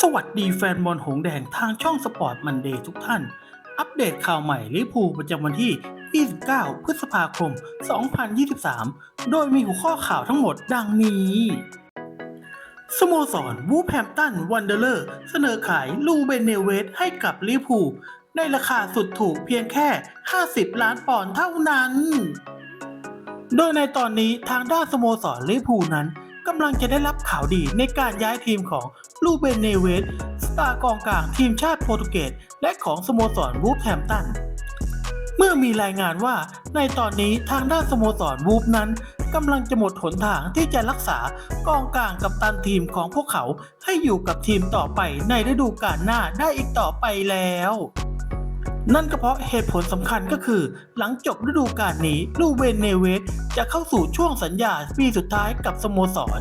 สวัสดีแฟนบอลหงสแดงทางช่องสปอร์ตมันเดย์ทุกท่าน อัปเดตข่าวใหม่ลิพูประจำวันที่ 29 พฤษภาคม 2023 โดยมีหัวข้อข่าวทั้งหมดดังนี้ สโมสรวูแฮมตันวันเดอร์เลอร์ เสนอขายลูเบนเนเวสให้กับลิพูในราคาสุดถูกเพียงแค่ 50 ล้านปอนด์เท่านั้น โดยในตอนนี้ทางด้านสโมสรลิพูนั้นกำลังจะได้รับข่าวดีในการย้ายทีมของ ลูเบนเนเวสสตาร์กองกลางทีมชาติโปรตุเกสและของสโมสรวูฟแฮมตัน เมื่อมีรายงานว่าในตอนนี้ทางด้านสโมสรวูฟนั้นกำลังจะหมดหนทางที่จะรักษากองกลางกับตันทีมของพวกเขาให้อยู่กับทีมต่อไปในฤดูกาลหน้าได้อีกต่อไปแล้วนั่นก็เพราะเหตุผลสำคัญก็คือ หลังจบฤดูกาลนี้ลูเวนเนเวสจะเข้าสู่ช่วงสัญญาปีสุดท้ายกับสโมสร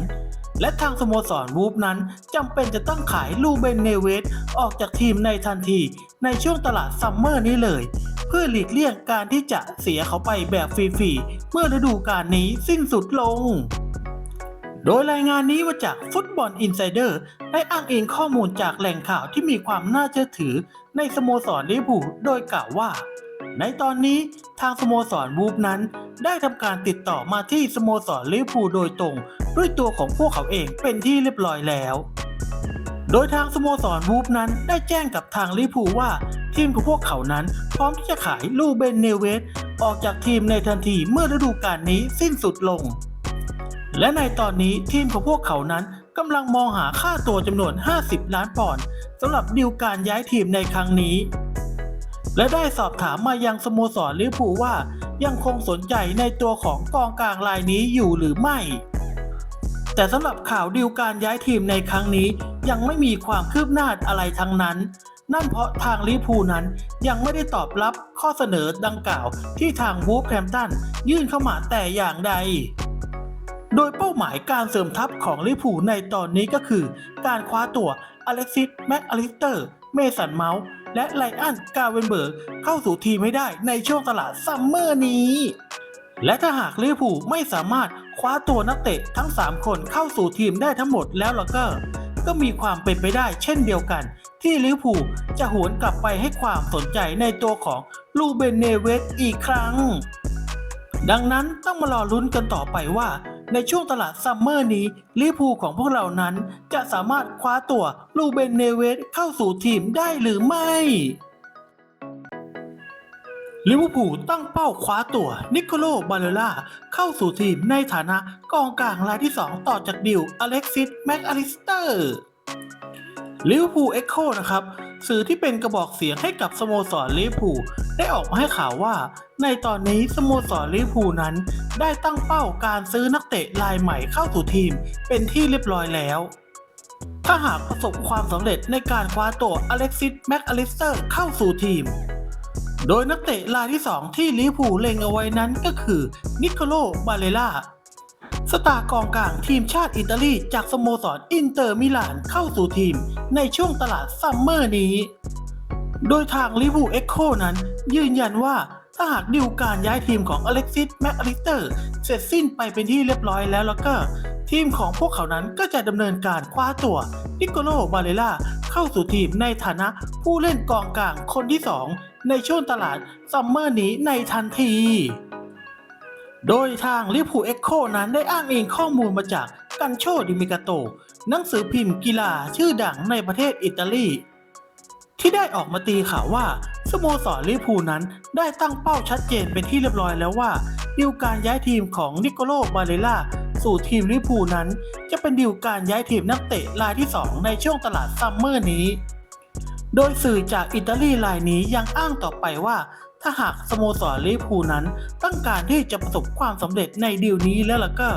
และทางสโมสรวูฟนั้นจำเป็นจะต้องขายลูเบนเนเวสออกจากทีมในทันที ในช่วงตลาดซัมเมอร์นี้เลย เพื่อหลีกเลี่ยงการที่จะเสียเขาไปแบบฟรีๆเมื่อฤดูกาลนี้สิ้นสุดลงโดยรายงานนี้มาจากฟุตบอลอินไซเดอร์ได้อ้างอิงข้อมูลจากแหล่งข่าวที่มีความน่าเชื่อถือในสโมสรลิเวอร์พูลโดยกล่าวว่า ในตอนนี้ทางสโมสรวูฟนั้น ได้ทำการติดต่อมาที่สโมสรลิเวอร์พูลโดยตรง ด้วยตัวของพวกเขาเองเป็นที่เรียบร้อยแล้ว โดยทางสโมสรวูฟนั้นได้แจ้งกับทางลิเวอร์พูลว่า ทีมของพวกเขานั้น พร้อมที่จะขายลูเบนเนเวสออกจากทีมในทันทีเมื่อฤดูกาลนี้สิ้นสุดลง และในตอนนี้ทีมของพวกเขานั้นกำลังมองหาค่าตัวจำนวน 50 ล้านปอนด์สำหรับดีลการย้ายทีมในครั้งนี้ และได้สอบถามมายังสโมสรลิเวอร์พูลว่ายังคงสนใจในตัวของกองกลางรายนี้อยู่หรือไม่ แต่สำหรับข่าวดีลการย้ายทีมในครั้งนี้ยังไม่มีความคืบหน้าอะไรทั้งนั้น นั่นเพราะทางลิเวอร์พูลนั้นยังไม่ได้ตอบรับข้อเสนอดังกล่าวที่ทางวูฟแฮมตันยื่นเข้ามาแต่อย่างใดโดยเป้าหมายการเสริมทัพของลิพูในตอนนี้ก็คือ การคว้าตัวอเล็กซิสแม็กอลิสเตอร์ เมสันเมาส์ และไลอันกาเวนเบิร์กเข้าสู่ทีมให้ได้ในช่วงตลาดซัมเมอร์นี้ และถ้าหากลิเวอร์พูลไม่สามารถคว้าตัวนักเตะทั้ง 3 คนเข้าสู่ทีมได้ทั้งหมดแล้วล่ะก็ ก็มีความเป็นไปได้เช่นเดียวกัน ที่ลิเวอร์พูลจะหวนกลับไปให้ความสนใจในตัวของลูเบนเนเวสอีกครั้ง ดังนั้นต้องมารอลุ้นกันต่อไปว่า ในช่วงตลาดซัมเมอร์นี้ลิพูของพวกเรานั้นจะสามารถคว้าตัวลูเบนเนเวสเข้าสู่ทีมได้หรือไม่ลิเวอร์พูลตั้งเป้าคว้าตัวนิโคโลบาเลล่าเข้าสู่ทีมในฐานะกองกลางรายที่ 2 ต่อจากดิวอเล็กซิสแม็กอลิสเตอร์ลิเวอร์พูลเอ็กโคนะครับสื่อที่เป็นกระบอกเสียงให้กับสโมสรลิเวอร์พูล ได้ออกมาให้ข่าวว่า ในตอนนี้สโมสรลิเวอร์พูลนั้น ได้ตั้งเป้าการซื้อนักเตะรายใหม่เข้าสู่ทีมเป็นที่เรียบร้อยแล้ว ถ้าหากประสบความสำเร็จในการคว้าตัวอเล็กซิสแม็กอลิสเตอร์เข้าสู่ทีม โดยนักเตะรายที่ 2 ที่ลิเวอร์พูลเล็งเอาไว้นั้นก็คือนิโคโลบาเลล่าสตาร์กองกลางทีมชาติอิตาลีจากสโมสรอินเตอร์มิลานเข้าสู่ทีมในช่วงตลาดซัมเมอร์นี้ โดยทางลิเวอร์พูเอ็กโคนั้น ยืนยันว่าถ้าหากดิวการย้ายทีมของอเล็กซิสแมคอลิสเตอร์เสร็จสิ้นไปเป็นที่เรียบร้อยแล้วแล้วก็ ทีมของพวกเขานั้นก็จะดำเนินการคว้าตัวนิโคโลบาเลล่าเข้าสู่ทีมในฐานะผู้เล่นกองกลางคนที่ 2 ในช่วงตลาดซัมเมอร์นี้ในทันทีโดยทางลิพูเอ็กโคนั้นได้อ้างอิงข้อมูลมาจากกันโชดิมิกาโต หนังสือพิมพ์กีฬาชื่อดังในประเทศอิตาลี ที่ได้ออกมาตีข่าวว่า สโมสรลิเวอร์พูลนั้นได้ตั้งเป้าชัดเจนเป็นที่เรียบร้อยแล้วว่าดิวการย้ายทีมของนิโคโลบาเลล่าสู่ทีมลิเวอร์พูลนั้น จะเป็นดิวการย้ายทีมนักเตะรายที่ 2 ในช่วงตลาดซัมเมอร์นี้ โดยสื่อจากอิตาลีรายนี้ยังอ้างต่อไปว่า ถ้าหากสโมสรลิเวอร์พูลนั้น ต้องการที่จะประสบความสำเร็จในดีลนี้แล้วล่ะก็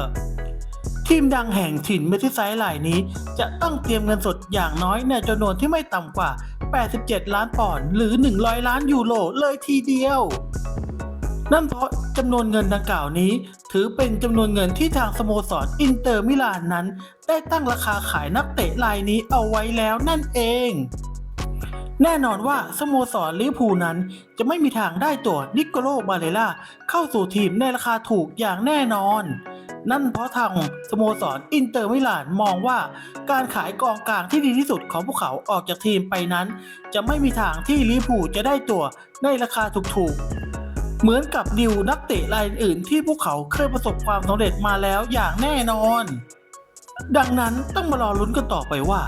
ทีมดังแห่งถิ่นเมทิไซด์รายนี้ จะต้องเตรียมเงินสดอย่างน้อยในจำนวนที่ไม่ต่ำกว่า 87 ล้านปอนด์หรือ 100 ล้านยูโรเลยทีเดียว นั่นเพราะจำนวนเงินดังกล่าวนี้ ถือเป็นจำนวนเงินที่ทางสโมสรอินเตอร์มิลานนั้น ได้ตั้งราคาขายนักเตะรายนี้เอาไว้แล้วนั่นเองแน่นอนว่าสโมสรลิเวอร์พูลนั้นจะไม่มีทางได้ตัวนิโคโลบาเลล่าเข้าสู่ทีมในราคาถูกอย่างแน่นอน นั่นเพราะทางสโมสรอินเตอร์มิลานมองว่าการขายกองกลางที่ดีที่สุดของพวกเขาออกจากทีมไปนั้น จะไม่มีทางที่ลิเวอร์พูจะได้ตัวในราคาถูกๆ เหมือนกับดิวนักเตะรายอื่นที่พวกเขาเคยประสบความสำเร็จมาแล้วอย่างแน่นอน ดังนั้นต้องมารอลุ้นกันต่อไปว่า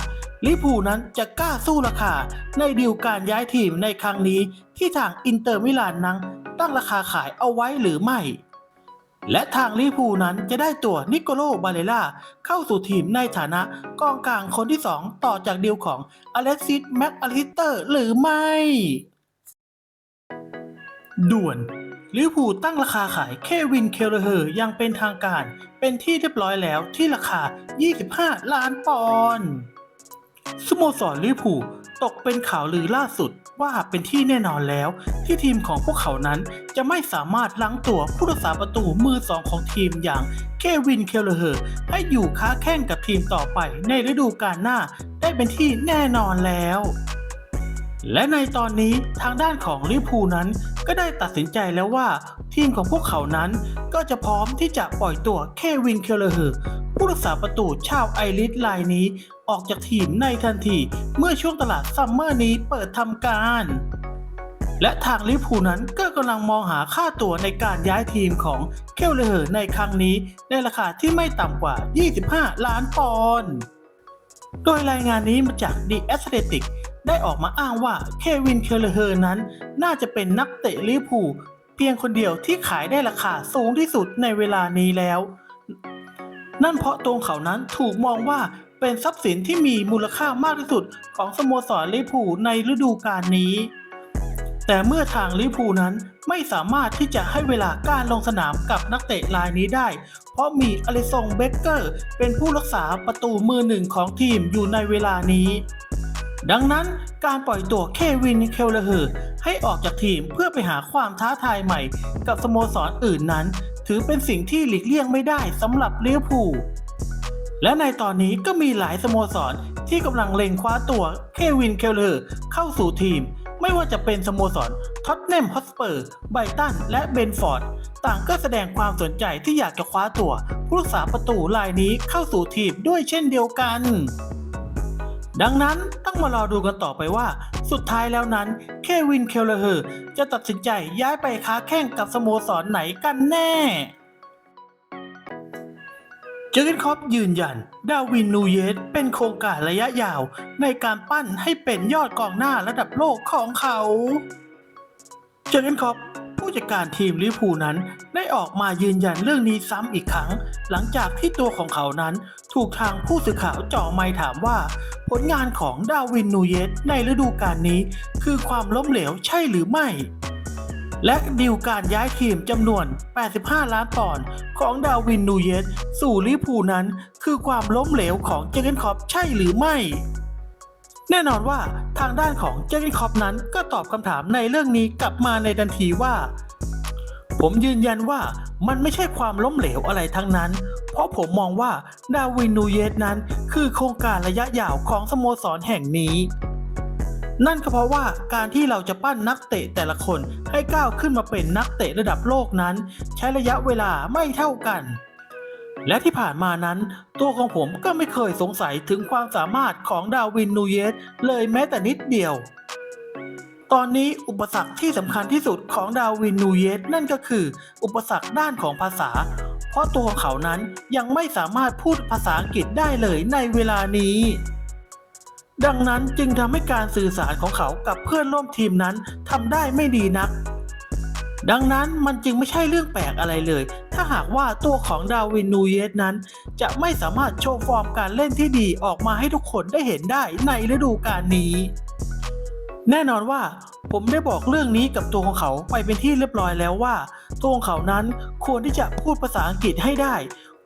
ลิเวอร์พูนั้นจะกล้าสู้ราคาในดีลการย้ายทีมในครั้งนี้ที่ทางอินเตอร์มิลานนั้นตั้งราคาขายเอาไว้หรือไม่ และทางลิพูนั้นจะได้ตัวนิโคโลบาเลล่าเข้าสู่ทีมในฐานะกองกลางคนที่ 2 ต่อจากดีลของอเล็กซิสแม็กอลิสเตอร์หรือไม่ ด่วนลิพูตั้งราคาขายเควินเคลเลอร์ยังเป็นทางการ เป็นที่เรียบร้อยแล้วที่ราคา 25 ล้านปอนด์สโมสรลิพูตกเป็นข่าวลือล่าสุด ว่าเป็นที่แน่นอนแล้ว ที่ทีมของพวกเขานั้นจะไม่สามารถล้างตัวผู้รักษาประตูมือสองของทีมอย่างเควินเคลเลอร์ให้อยู่ค้าแข่งกับทีมต่อไปในฤดูกาลหน้าได้เป็นที่แน่นอนแล้วและในตอนนี้ทางด้านของลิเวอร์พูนั้นก็ได้ตัดสินใจแล้วว่า ทีมของพวกเขานั้นก็จะพร้อมที่จะปล่อยตัวเควินเคลเลอร์ ผู้รักษาประตูชาวไอริสรายนี้ ออกจากทีมในทันทีเมื่อช่วงตลาดซัมเมอร์นี้เปิดทำการ และทางลิเวอร์พูลนั้นก็กำลังมองหาค่าตัวในการย้ายทีมของเคลเลอร์ในครั้งนี้ ในราคาที่ไม่ต่ำกว่า 25 ล้านปอนด์โดยรายงานนี้มาจาก The Athletic ได้ออกมาอ้างว่าเควินเคลเลอร์นั้น น่าจะเป็นนักเตะลิเวอร์พูลเพียงคนเดียวที่ขายได้ราคาสูงที่สุดในเวลานี้แล้ว นั่นเพราะตัวเขานั้นถูกมองว่าเป็นทรัพย์สินที่มีมูลค่ามากที่สุดของสโมสรลิเวอร์พูในฤดูกาลนี้ แต่เมื่อทางลิเวอร์พูนั้นไม่สามารถที่จะให้เวลาการลงสนามกับนักเตะรายนี้ได้ เพราะมีอลิซงเบเกอร์ เป็นผู้รักษาประตูมือหนึ่งของทีมอยู่ในเวลานี้ ดังนั้นการปล่อยตัวเควินเคลเลอร์ให้ออกจากทีมเพื่อไปหาความท้าทายใหม่ กับสโมสรอื่นนั้น ถือเป็นสิ่งที่หลีกเลี่ยงไม่ได้สำหรับลิเวอร์พูลและในตอนนี้ก็มีหลายสโมสรที่กำลังเล็งคว้าตัวเควินเคลเลอร์เข้าสู่ทีม ไม่ว่าจะเป็นสโมสรท็อตแนมฮอสเปอร์ไบรตันและเบนฟอร์ด ต่างก็แสดงความสนใจที่อยากจะคว้าตัว ผู้รักษาประตูรายนี้เข้าสู่ทีมด้วยเช่นเดียวกัน ดังนั้นต้องมารอดูกันต่อไปว่า สุดท้ายแล้วนั้นเควินเคลเลอร์จะตัดสินใจย้ายไปค้าแข่งกับสโมสรไหนกันแน่เจอร์เกนคอปยืนยัน ดาวินนูเยสเป็นโครงการระยะยาว ในการปั้นให้เป็นยอดกองหน้าระดับโลกของเขา เจอร์เกนคอปผู้จัดการทีมลิเวอร์พูลนั้นได้ออกมายืนยันเรื่องนี้ซ้ำอีกครั้ง หลังจากที่ตัวของเขานั้นถูกทางผู้สื่อข่าวเจ่อไมค์ถามว่า ผลงานของดาวินนูเยสในฤดูกาลนี้ คือความล้มเหลวใช่หรือไม่ และดีลการย้ายทีมจำนวน 85 ล้านปอนด์ของดาวินนูเยสสู่ลิเวอร์พูนั้น คือความล้มเหลวของเจเกนคอปใช่หรือไม่แน่นอนว่าทางด้านของเจอร์เกนคอปนั้นก็ตอบคำถามในเรื่องนี้กลับมาในทันทีว่า ผมยืนยันว่ามันไม่ใช่ความล้มเหลวอะไรทั้งนั้น เพราะผมมองว่าดาวินนูเยสนั้น คือโครงการระยะยาวของสโมสรแห่งนี้ นั่นก็เพราะว่าการที่เราจะปั้นนักเตะแต่ละคนให้ก้าวขึ้นมาเป็นนักเตะระดับโลกนั้น ใช้ระยะเวลาไม่เท่ากัน และที่ผ่านมานั้น ตัวของผมก็ไม่เคยสงสัยถึงความสามารถของดาวินนูเยสเลยแม้แต่นิดเดียว ตอนนี้อุปสรรคที่สำคัญที่สุดของดาวินนูเยสนั่นก็คือ อุปสรรคด้านของภาษา เพราะตัวเขานั้นยังไม่สามารถพูดภาษาอังกฤษได้เลยในเวลานี้ ดังนั้นจึงทำให้การสื่อสารของเขากับเพื่อนร่วมทีมนั้นทำได้ไม่ดีนัก ดังนั้นมันจึงไม่ใช่เรื่องแปลกอะไรเลย ถ้าหากว่าตัวของดาวินนูเยสนั้น จะไม่สามารถโชว์ฟอร์มการเล่นที่ดีออกมาให้ทุกคนได้เห็นได้ในฤดูกาลนี้ แน่นอนว่าผมได้บอกเรื่องนี้กับตัวของเขาไปเป็นที่เรียบร้อยแล้วว่า ตัวของเขานั้นควรที่จะพูดภาษาอังกฤษให้ได้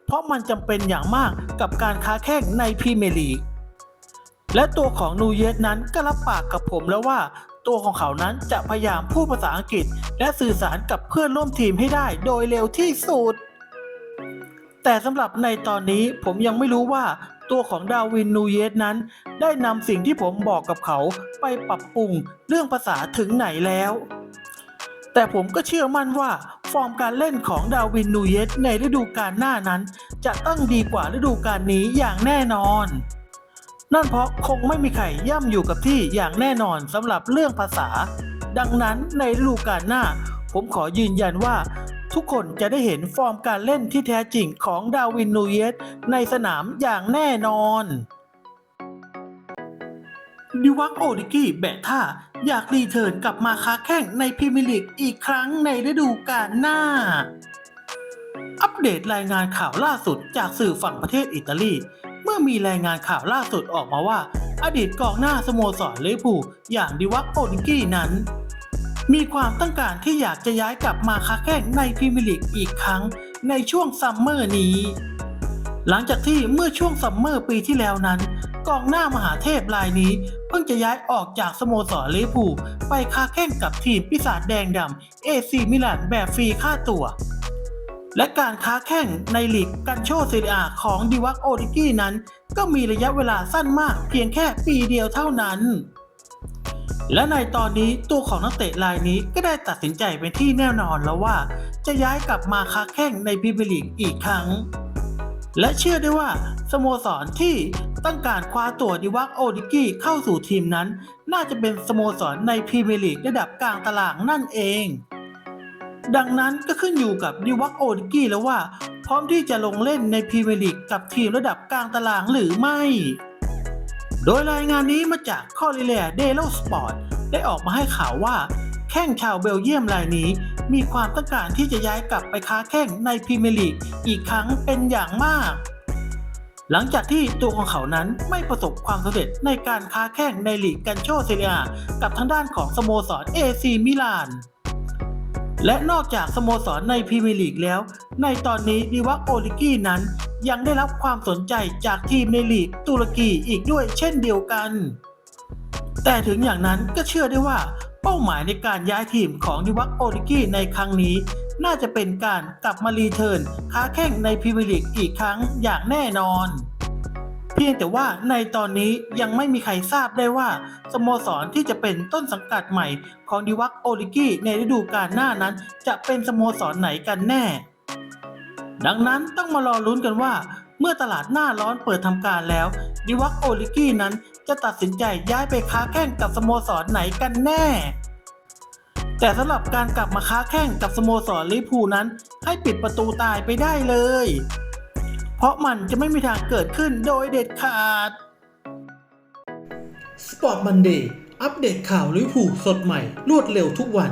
เพราะมันจำเป็นอย่างมากกับการค้าแข่งในพรีเมียร์ลีกและตัวของนูเยสนั้นก็รับปากกับผมแล้วว่า ตัวของเขานั้นจะพยายามพูดภาษาอังกฤษ และสื่อสารกับเพื่อนร่วมทีมให้ได้โดยเร็วที่สุดแต่สำหรับในตอนนี้ผมยังไม่รู้ว่า ตัวของดาวินนูเยสนั้น ได้นำสิ่งที่ผมบอกกับเขาไปปรับปรุงเรื่องภาษาถึงไหนแล้ว แต่ผมก็เชื่อมั่นว่าฟอร์มการเล่นของดาวินนูเยสในฤดูกาลหน้านั้น จะต้องดีกว่าฤดูกาลนี้อย่างแน่นอน นั่นเพราะคงไม่มีใครย่ำอยู่กับที่อย่างแน่นอนสำหรับเรื่องภาษา ดังนั้นในฤดูกาลหน้า ผมขอยืนยันว่า ทุกคนจะได้เห็นฟอร์มการเล่นที่แท้จริงของดาวินนูเยสในสนามอย่างแน่นอนดิวักโอดิกี้แบะท่า อยากรีเทิร์นกลับมาค้าแข่งในพรีเมียร์ลีกอีกครั้งในฤดูกาลหน้า อัปเดตรายงานข่าวล่าสุดจากสื่อฝั่งประเทศอิตาลี เมื่อมีรายงานข่าวล่าสุดออกมาว่า อดีตกองหน้าสโมสรเวอร์พูอย่างดิวักโอดิกี้นั้น มีความต้องการที่อยากจะย้ายกลับมาค้าแข่งในพรีเมียร์ลีกอีกครั้งในช่วงซัมเมอร์นี้ หลังจากที่เมื่อช่วงซัมเมอร์ปีที่แล้วนั้น กองหน้ามหาเทพรายนี้ เพิ่งจะย้ายออกจากสโมสรลิเวอร์พูลไปค้าแข่งกับทีมปีศาจแดงดำเอซีมิลานแบบฟรีค่าตัวและการค้าแข่งในลีกกันโชเซเรียของดิวักโอดิกี้นั้น ก็มีระยะเวลาสั้นมากเพียงแค่ปีเดียวเท่านั้น และในตอนนี้ตัวของนักเตะรายนี้ก็ได้ตัดสินใจเป็นที่แน่นอนแล้วว่า จะย้ายกลับมาค้าแข่งในพรีเมียร์ลีกอีกครั้ง และเชื่อได้ว่าสโมสรที่ต้องการคว้าตัวดิวักโอดิกี้เข้าสู่ทีมนั้น น่าจะเป็นสโมสรในพรีเมียร์ลีกระดับกลางตารางนั่นเอง ดังนั้นก็ขึ้นอยู่กับดิวักโอดิกี้แล้วว่า พร้อมที่จะลงเล่นในพรีเมียร์ลีกกับทีมระดับกลางตารางหรือไม่ โดยรายงานนี้มาจากคอริเลียเดโลสปอร์ตได้ออกมาให้ข่าวว่า แข้งชาวเบลเยียมรายนี้ มีความต้องการที่จะย้ายกลับไปค้าแข้งในพรีเมียร์ลีกอีกครั้งเป็นอย่างมาก หลังจากที่ตัวของเขานั้นไม่ประสบความสำเร็จในการค้าแข่งในลีกกันโชเซเรียกับทางด้านของสโมสรเอซีมิลานและนอกจากสโมสรในพรีเมียร์ลีกแล้ว ในตอนนี้ดิวักโอลิกี้นั้น ยังได้รับความสนใจจากทีมในลีกตุรกีอีกด้วยเช่นเดียวกัน แต่ถึงอย่างนั้นก็เชื่อได้ว่าเป้าหมายในการย้ายทีมของดิวักโอลิกี้ในครั้งนี้ น่าจะเป็นการกลับมารีเทิร์นค้าแข่งในพรีเมียร์ลีกอีกครั้งอย่างแน่นอน เพียงแต่ว่าในตอนนี้ยังไม่มีใครทราบได้ว่า สโมสรที่จะเป็นต้นสังกัดใหม่ของดิวักโอลิกี้ในฤดูกาลหน้านั้น จะเป็นสโมสรไหนกันแน่ ดังนั้นต้องมารอลุ้นกันว่า เมื่อตลาดหน้าร้อนเปิดทำการแล้ว ดิวักโอลิกี้นั้นจะตัดสินใจย้ายไปค้าแข่งกับสโมสรไหนกันแน่ แต่สำหรับการกลับมาค้าแข่งกับสโมสรลิพูนั้น ให้ปิดประตูตายไปได้เลย เพราะมันจะไม่มีทางเกิดขึ้นโดยเด็ดขาด Sport Monday อัปเดตข่าวลิพูสดใหม่ รวดเร็วทุกวัน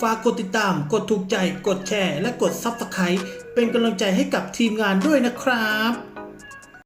ฝากกดติดตาม กดถูกใจ กดแชร์ และกด Subscribe เป็นกำลังใจให้กับทีมงานด้วยนะครับ